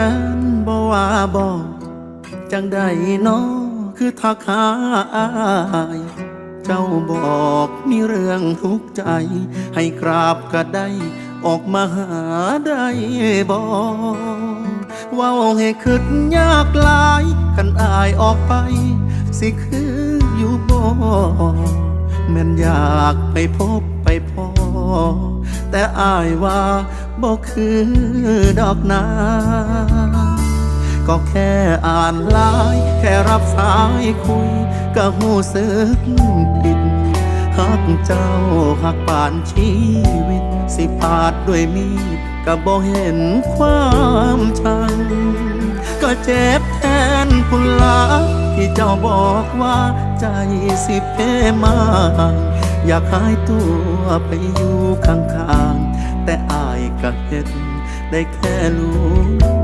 นบ่ว่าบอกจังใดน้อคือทักหาอายเจ้าบอกมีเรื่องทุกข์ใจ ให้กราบก็ได้ ออกมาหาได้บอกว่าให้คิดยากลายคันอายออกไป สิคืออยู่บ่แม่นอยากไปพบไปพอ แต่อายว่าบ่คือดอกนา ก็แค่อ่านไลน์แค่รับสายคุย ก็หูสึกผิดหักเจ้าหักป่านชีวิต สิปาดด้วยมีดก็บ่เห็นความชัง ก็เจ็บแทนคุณลาที่เจ้าบอกว่าใจสิเพมา อยากหายตัวไปอยู่ข้างๆแต่อายก็เห็นได้แค่รู้